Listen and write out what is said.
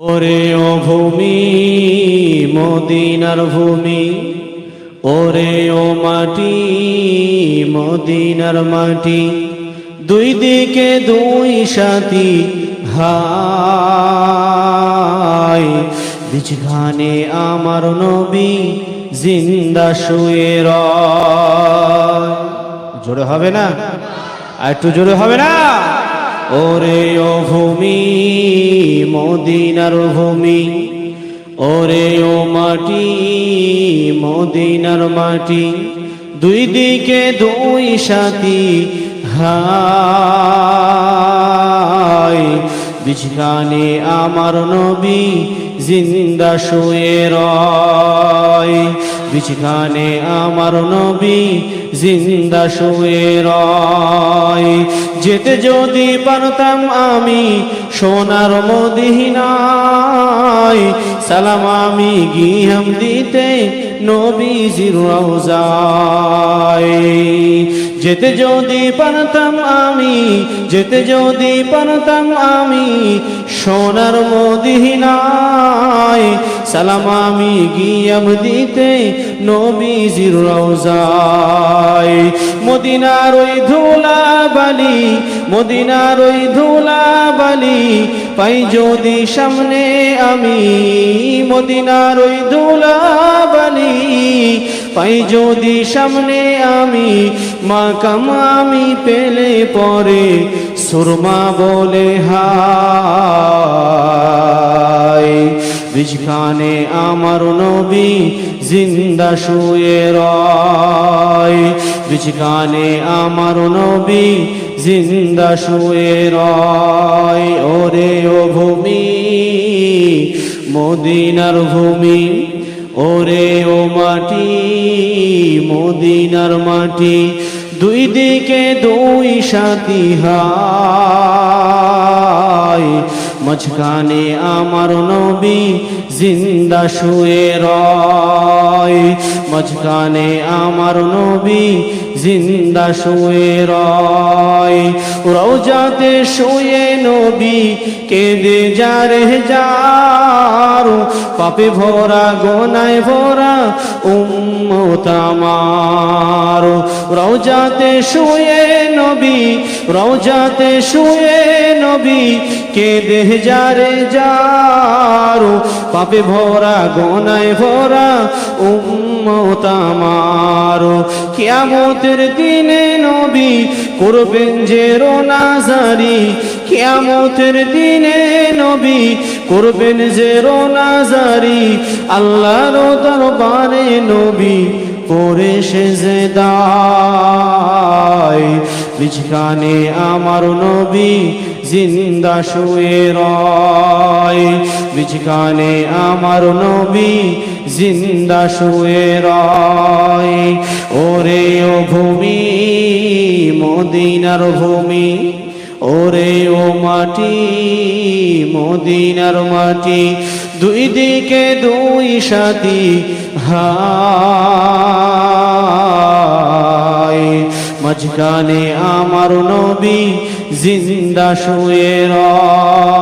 ওরে ও ভূমি, মদিনার ভূমি, ওরে ও মাটি, মদিনার মাটি, দুই দিকে দুই সাথী হাই বিছখানে আমার নবী জিন্দা শুয়ে জোরে হবে না? আর একটু জোরে হবে না? ওরে ও ভূমি মদিনার ভূমি। ওরে ও মাটি, মদিনার মাটি। দুই দিকে দুই সাথী, হাই। বিছখানে আমার নবী জিন্দা শুয়ে রয়। বিছখানে আমার নবী জিন্দা শুয়ে রয়। যেতে যদি পারতাম আমি সোনার মদিনায় সালাম আমি গিয়াম দিতে নবীজির রওজায় যেতে যদি পারতাম আমি, যেতে যদি পারতাম আমি সোনার মদিনায় সালাম আমি গিয়াম দিতে নবীজির রওজায় মদিনার ওই ধুলা বালি মদিনার ওই ধুলা বালি পাই যদি সামনে আমি। মদিনার ওই ধুলা বালি পাই যদি সামনে আমি। মা কামামি পেলে পরে সুরমা বলে হাই বিজখানে আমার নবী জিন্দা শুয়ে রয়। বিজখানে আমার নবী জিন্দা শুয়ে রয়। ওরে ও ভূমি, মদিনার ভূমি, ওরে ও মাটি, মদিনার মাটি, দুই দিকে দুই সাথী হাই মাঝখানে আমার নবী জিন্দা শুয়ে রয়। মাঝখানে আমার নবী জিন্দা শুয়ে রয়। রওজাতে শুয়ে নবী কেঁদে যারে যার পাপে ভরা, গোনায় ভরা উম্মত আমার। রওজাতে শুয়ে নবী, রওজাতে শুয়ে নবী, কেঁদে যারে যার, পাপে ভরা, গোনায় ভরা উম্মত আমার। কিয়ামতের দিনে নবী করবেন যে রোনাজারি কিয়ামতের দিনে নবী করবেন যে রোনাজারি আল্লাহর দরবারে নবী করে সে দায় বিছখানে আমার নবী জিন্দা শুয়ে রয়। বিছখানে আমার নবী জিন্দা শুয়ে রয়। ওরে ও ভূমি, মদিনার ভূমি, ওরে ও মাটি, মদিনার মাটি দুই দিকে দুই সাথী হাই মাঝখানে আমার নবী জিন্দা শুয়ে রয়।